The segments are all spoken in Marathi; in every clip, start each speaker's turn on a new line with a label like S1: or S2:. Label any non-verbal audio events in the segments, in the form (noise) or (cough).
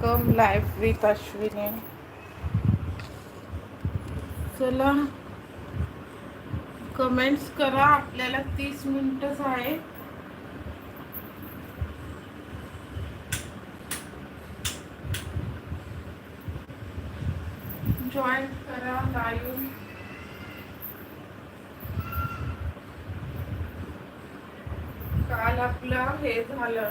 S1: वेलकम लाईफ विथ अश्विनी चला कमेंट्स करा. आपल्याला तीस मिनिटच आहे जॉईन करा लाईव्ह काल आपलं हे झालं.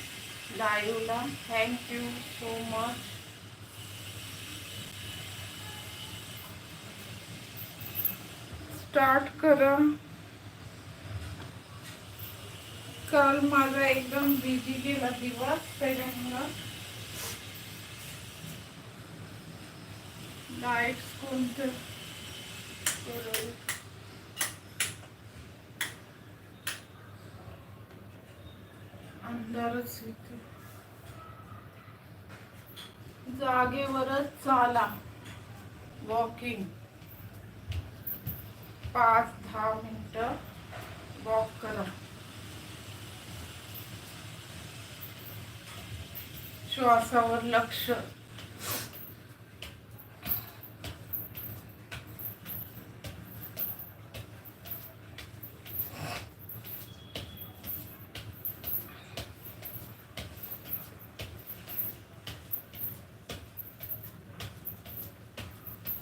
S1: लाईव्हला थँक्यू सो मच स्टार्ट करा. काल माझा एकदम बिझी गेला दिवस त्याच्यामुळं डायट्स कोणतं? अंधारच इथे जागेवरच चाला वॉकिंग पाच दहा मिनिटं वॉक करा. श्वासावर लक्ष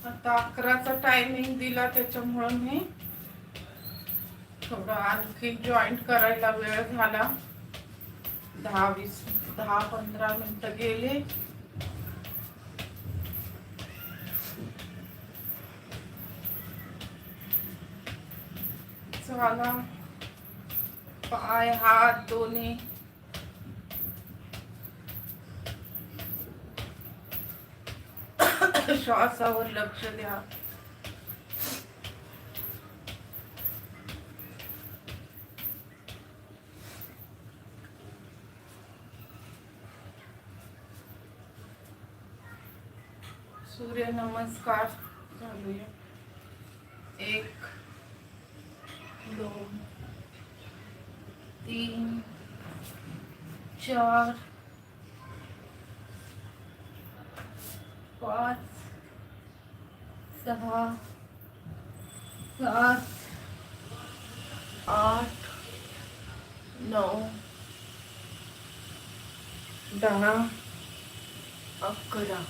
S1: आता अकराचा टायमिंग दिला त्याच्यामुळं मी. थोडं आणखी जॉईंट करायला वेळ झाला. दहा वीस दहा पंधरा मिनिट गेले. झाला. पाय हात दोन्ही. श्वासावर लक्ष द्या. सूर्य नमस्कार. चालूया एक दोन तीन चार पाच सहा सात आठ नऊ दहा अकरा.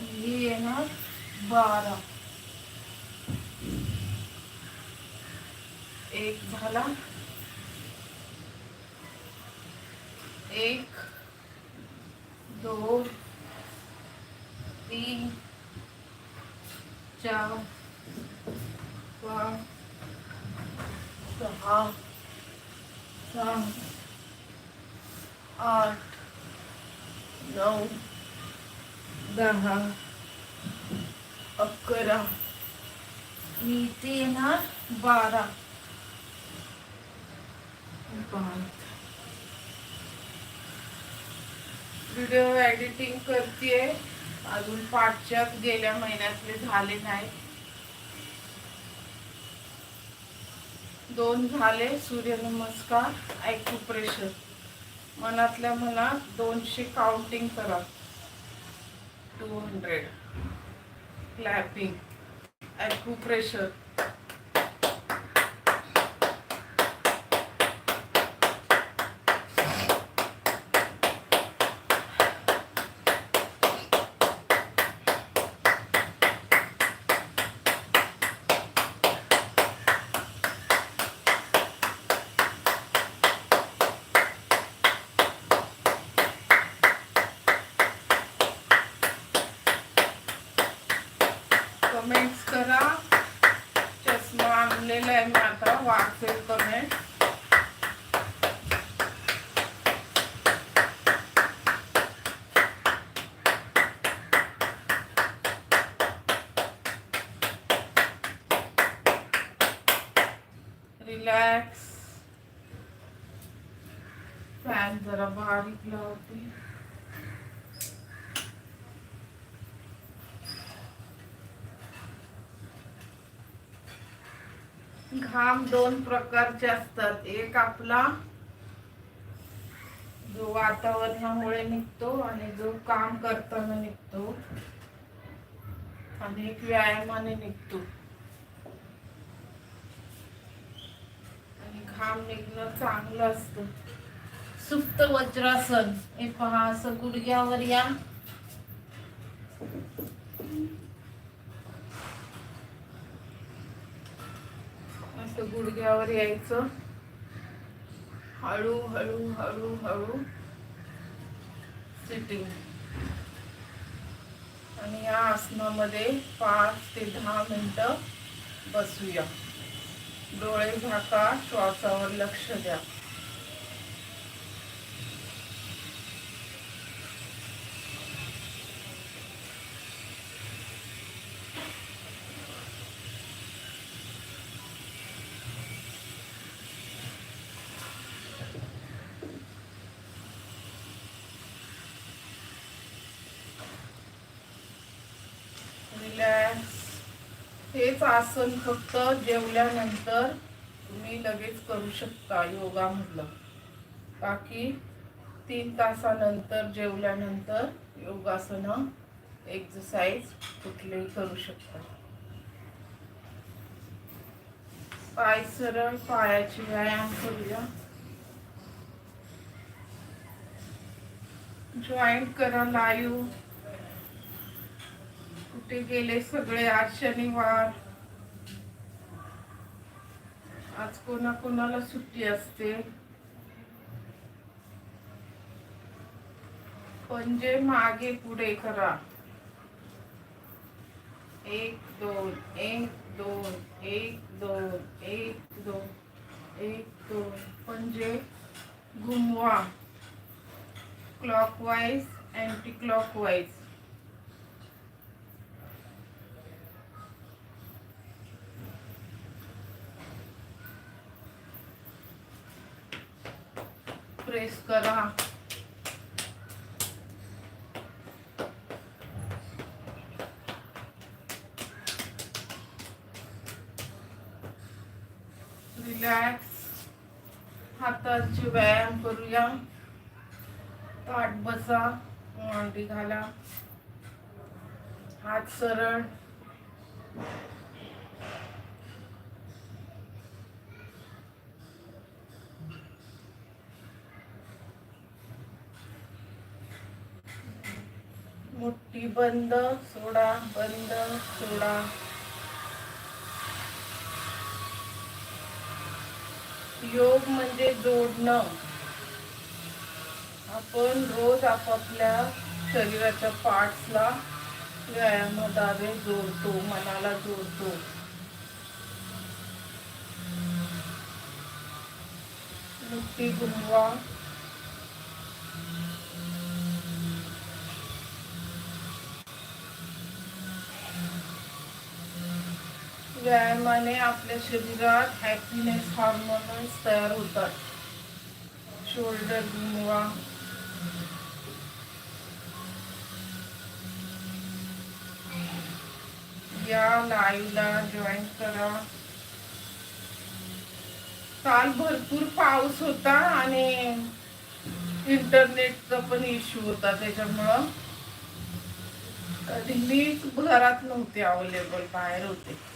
S1: आणि हे येणार बारा एक झाला, एक, दो, तीन, चार, पाच, सहा, सात, आठ नऊ दहा अकरा मी ते येणार बारा व्हिडिओ एडिटिंग करते अजून पाठच्या गेल्या महिन्यातले झाले नाही. दोन झाले सूर्यनमस्कार ऐकू प्रेशर. मनातल्या मनात दोनशे काउंटिंग करा. टू हंड्रेड क्लॅपिंग ऐकू प्रेशर कमेंट्स करा चष्मा आणलेला आहे मी आता वाचेल कमेंट रिलॅक्स फॅन जरा बारीक लावते घाम दोन प्रकारचे असतात एक आपला जो वातावरणामुळे निघतो आणि जो काम करताना निघतो. आणि एक व्यायामाने निघतो आणि घाम निघणं चांगलं असतं. सुप्त वज्रासन. हे पहा असं गुडघ्यावर या. असं गुडघ्यावर यायचं. हळू हळू हळू हळू. सिटिंग आणि या आसनामध्ये पाच ते दहा मिनटं बसूया. डोळे झाका श्वासावर लक्ष द्या. रिलॅक्स हेच आसन फक्त जेवल्यानंतर तुम्ही लगेच करू शकता योगा मधलं बाकी तीन तासानंतर जेवल्यानंतर योगासनं एक्सरसाइज कुठलेही करू शकता. पाय सरळ पायाची व्यायाम करूया. जॉईंट करा लाईव्ह कुठे गेले सगळे? आज शनिवार. आज कोणा कोणाला सुट्टी असते? पंजे मागे पुढे करा. एक दोन एक दोन एक दोन एक दोन एक दोन. पंजे घुमवा. क्लॉकवाईज अँटी क्लॉकवाईज प्रेस करा. रिलॅक्स हाताची व्यायाम करूया. ताट बसा. मांडी घाला हात सरळ. मुठ्ठी बंद सोडा बंद सोडा. योग म्हणजे जोडणं. आपण रोज आपापल्या शरीराच्या पार्ट्सला व्यायामाद्वारे जोडतो मनाला जोडतो. मुठ्ठी गुंवा व्यायामाने आपल्या शरीरात हॅपीनेस हार्मोन्स तयार होतात. शोल्डर घुमवा या लाईव्हला जॉईन करा. काल भरपूर पाऊस होता आणि इंटरनेटचा पण इश्यू होता त्याच्यामुळं. कधी घरात नव्हते अवेलेबल बाहेर होते.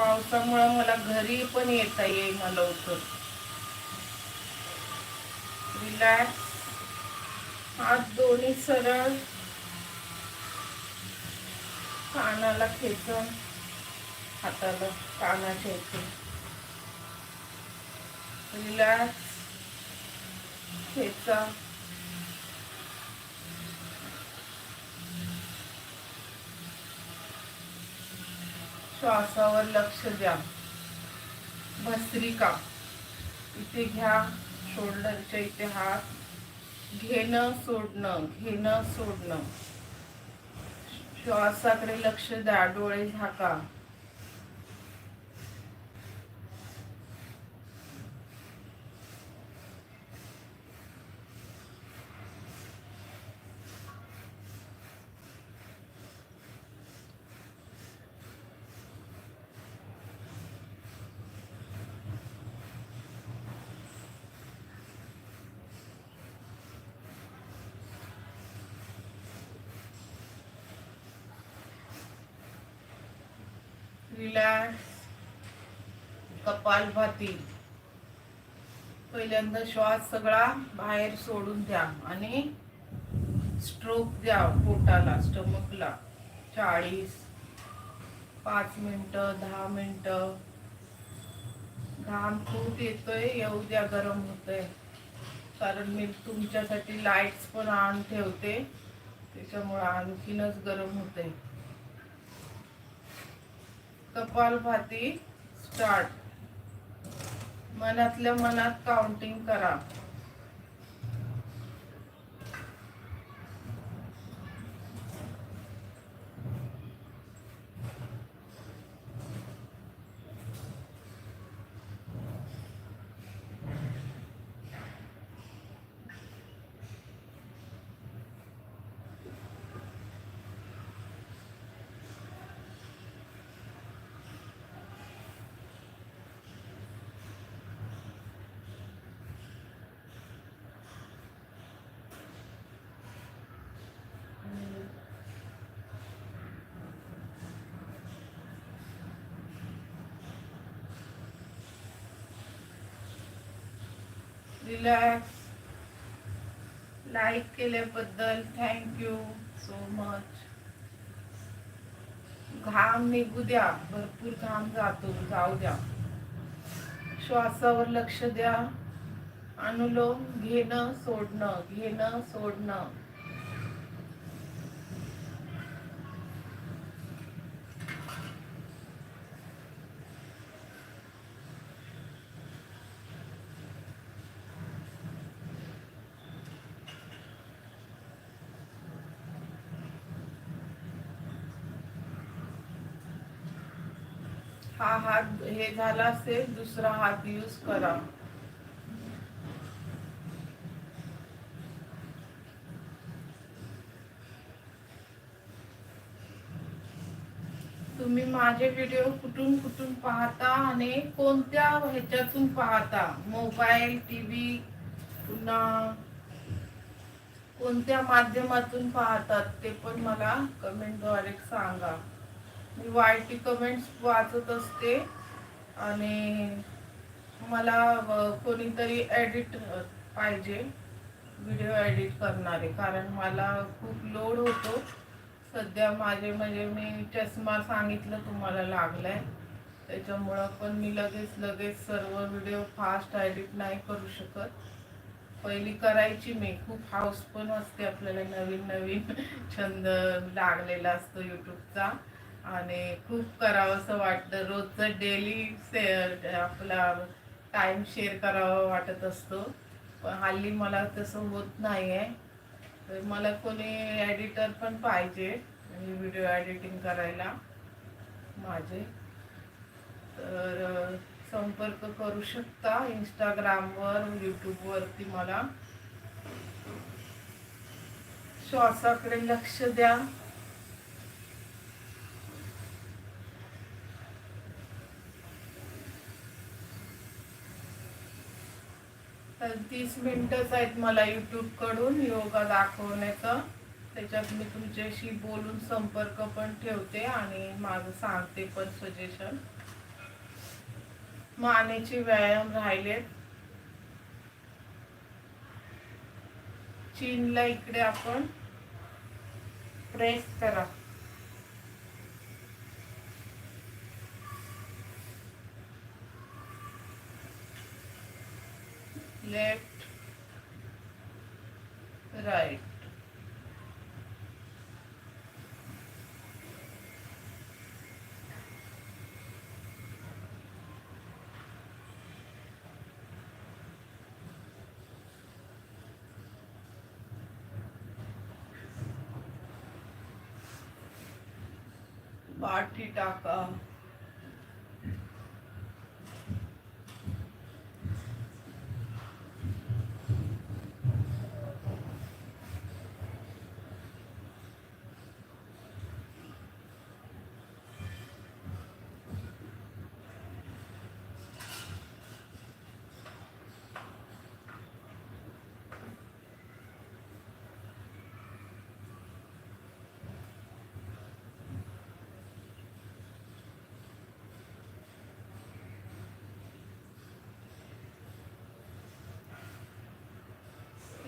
S1: पावसामुळे मला घरी पण येता येईना लवकर. रिलॅक्स. हात दोन्ही सरळ. कानाला खेचून. हाताला कानाच्या इथे रिलॅक्स. खेचा. श्वासावर लक्ष द्या. भस्त्रिका. इथे घ्या शोल्डरच्या इथे हात. घेणं सोडणं घेणं सोडणं. श्वासाकडे लक्ष द्या डोळे झाका. रिलॅक्स कपालभाती पहिल्यांदा श्वास सगळा बाहेर सोडून द्या आणि स्ट्रोक द्या पोटाला स्टमकला चाळीस पाच मिनटं दहा मिनटं. घाम खूप येतोय येऊ द्या गरम होतंय. कारण मी तुमच्यासाठी लाईट्स पण ऑन ठेवते. त्याच्यामुळे आणखीनच गरम होतंय. कपालभाती स्टार्ट मनातल्या मनात काउंटिंग करा. रिलॅक्स. लाईक केल्याबद्दल थँक्यू सो मच. घाम निघू द्या भरपूर घाम जातो जाऊ द्या. श्वासावर लक्ष द्या. अनुलोम घेणं सोडणं घेणं सोडणं. हा हात हे झाला असेल दुसरा हात यूज करा. तुम्ही माझे व्हिडिओ कुठून कुठून पाहता आणि कोणत्या ह्याच्यातून पाहता? मोबाईल टीव्ही पुन्हा कोणत्या माध्यमातून पाहतात ते पण मला कमेंटद्वारे सांगा. मी वाईटी कमेंट्स वाचत असते. आणि मला कोणीतरी एडिट पाहिजे व्हिडिओ एडिट करणारे. कारण मला खूप लोड होतो. सध्या माझे म्हणजे मी चष्मा सांगितलं तुम्हाला लागलाय. त्याच्यामुळं पण मी लगेच लगेच सर्व व्हिडिओ फास्ट एडिट नाही करू शकत. पहिली करायची मी. खूप हाऊस पण असते आपल्याला नवीन नवीन (laughs) छंद लागलेला असतो यूट्यूबचा आणि खूप करावं असं वाटतं. रोजचं डेली से आपला टाईम शेअर करावा वाटत असतो. पण हल्ली मला तसं होत नाही आहे तर मला कोणी एडिटर पण पाहिजे व्हिडिओ एडिटिंग करायला. माझे. तर संपर्क करू शकता इंस्टाग्रामवर यूट्यूबवरती मला. श्वासाकडे लक्ष द्या. तर तीस मिनिटच आहेत मला यूट्यूबकडून योगा दाखवण्याचं. त्याच्यात मी तुमच्याशी बोलून संपर्क पण ठेवते आणि माझं सांगते पण सजेशन मानेचे व्यायाम राहिलेत. चीनला इकडे आपण प्रेस करा. Left right. बाटी टाका।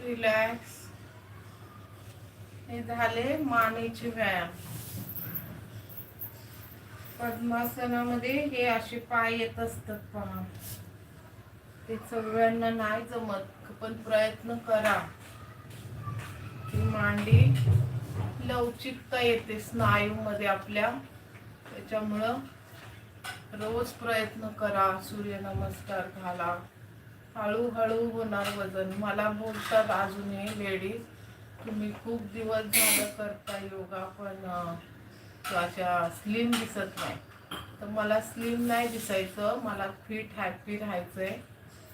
S1: रिलॅक्स हे झाले मानेचे व्यायाम. पद्मासनामध्ये हे असे पाय येत असतात पहा. ते सगळ्यांना नाही जमत पण प्रयत्न करा. की मांडी लवचिकता येते स्नायू मध्ये आपल्या. त्याच्यामुळं रोज प्रयत्न करा सूर्यनमस्कार घाला. हळूहळू होणार वजन. मला बोलतात अजूनही लेडीज तुम्ही खूप दिवस झालं करता योगा पण अशा स्लिम दिसत नाही. तर मला स्लिम नाही दिसायचं. मला फिट हॅपी राहायचंय.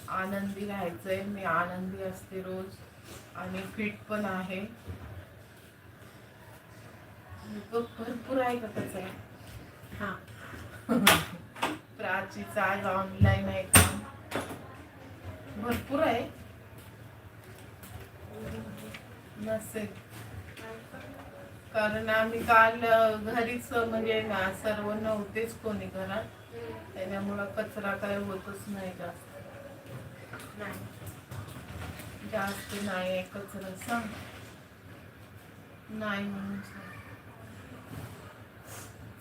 S1: आनंदी राहायचंय. मी आनंदी असते रोज. आणि फिट पण आहे. भरपूर आहे का त्याचा?
S2: हा. (laughs)
S1: प्राचीचा आज ऑनलाईन आहे काम भरपूर आहे. नसेल. कारण आम्ही काल घरीच म्हणजे ना सर्व नव्हतेच कोणी घरात. त्याच्यामुळं कचरा काय होतच नाही जास्त.
S2: नाही.
S1: जास्त नाही आहे कचरा सांग. नाही म्हणून.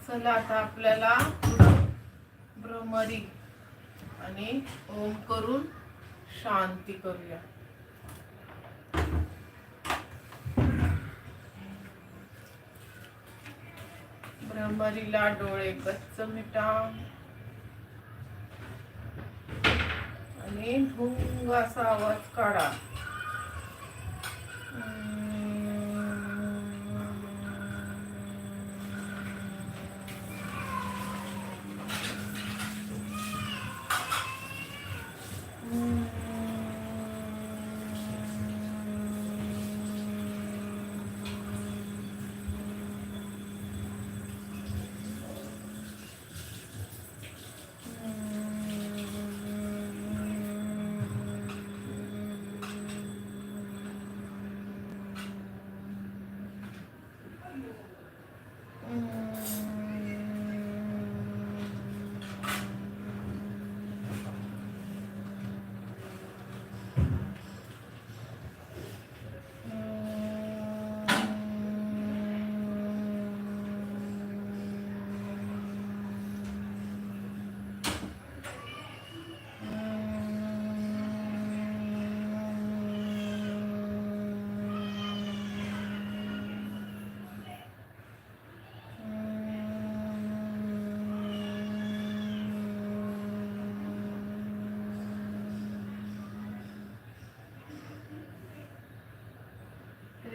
S1: चला आता आपल्याला भ्रमरी आणि ओम करून शांती करूया. भ्रमरीला डोळे गच्च मिटा. आणि भुंग असा आवाज काढा.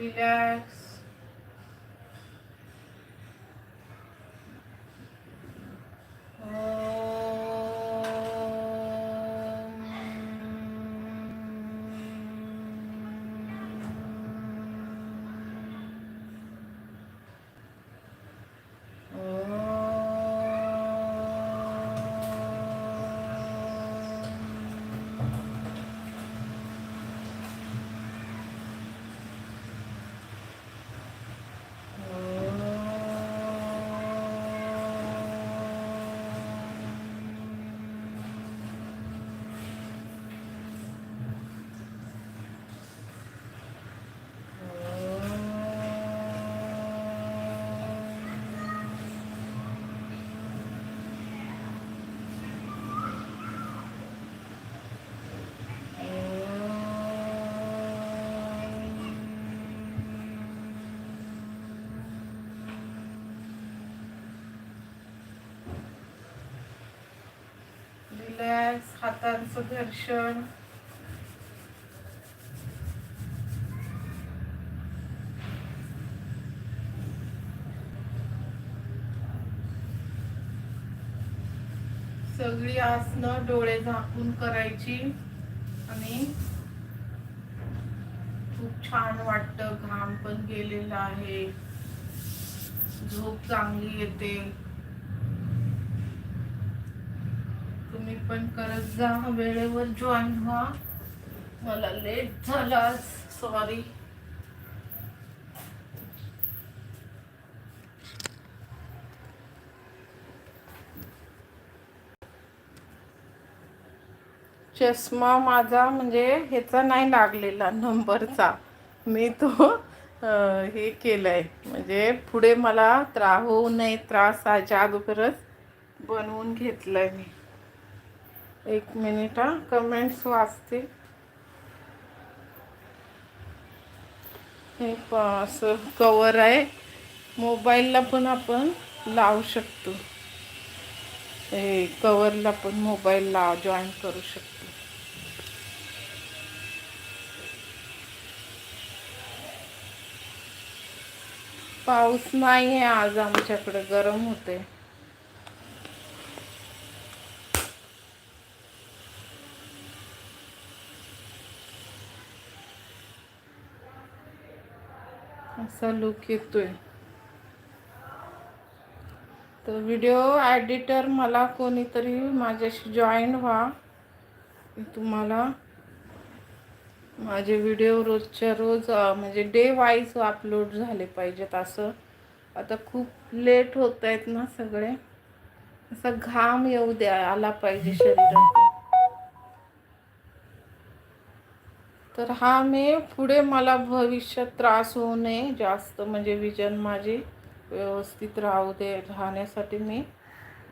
S1: रिलॅक्स रिलॅक्स हातांचं घर्षण. सगळी आसनं डोळे झाकून करायची आणि खूप छान वाटतं घाम पण गेलेला आहे. झोप चांगली येते. तुम्ही पण करत जा. वेळेवर जॉईन व्हा. मला लेट झाला सॉरी चष्मा माझा म्हणजे ह्याचा नाही लागलेला नंबरचा. मी तो हे केलंय. म्हणजे पुढे मला त्रा होऊ नये त्रास ह्याच्या अगोदरच बनवून घेतलंय मी. एक मिनिट हा. कमेंट्स वाचते. हे असं कवर आहे. मोबाईलला पण आपण लावू शकतो. हे कवरला पण मोबाईलला जॉईन करू शकतो. पाऊस नाही आहे आज आमच्याकडे गरम होते असा लुक येतोय. तर व्हिडिओ ॲडिटर मला कोणीतरी माझ्याशी जॉईन व्हा. तुम्हाला माझे व्हिडिओ रोजच्या रोज म्हणजे डे वाईज अपलोड झाले पाहिजेत असं. आता खूप लेट होत आहेत ना सगळे. असा घाम येऊ द्या आला पाहिजे शरीरात. तर हा मी पुढे मला भविष्यात त्रास होऊ नये जास्त म्हणजे विजन माझी व्यवस्थित राहू दे राहण्यासाठी मी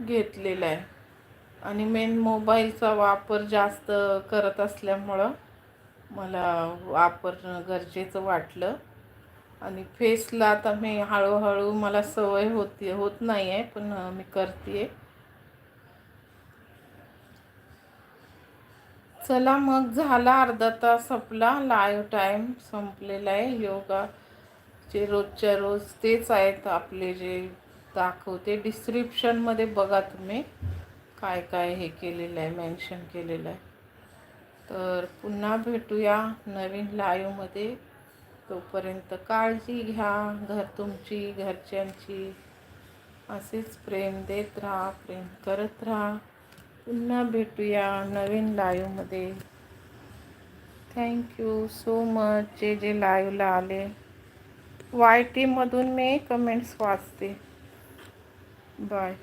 S1: घेतलेला आहे. आणि मेन मोबाईलचा वापर जास्त करत असल्यामुळं मला वापरणं गरजेचं वाटलं. आणि फेसला आता मी हळूहळू मला सवय होती होत नाही आहे पण मी करते आहे चला मग झाला अर्धा तास आपला लाईव्ह टाईम संपलेला आहे. योगा जे रोजच्या रोज तेच आहेत आपले जे दाखवते. डिस्क्रिप्शनमध्ये बघा तुम्ही काय काय हे केलेलं आहे मेन्शन केलेलं आहे. तर पुन्हा भेटूया नवीन लाईव्हमध्ये तोपर्यंत काळजी घ्या. घर तुमची घरच्यांची. असेच प्रेम देत राहा प्रेम करत राहा. पुन्हा भेटूया नवीन लाईव्हमध्ये थँक्यू सो मच जे जे लाईव्हला आले. वाय टीमधून मी कमेंट्स वाचते. बाय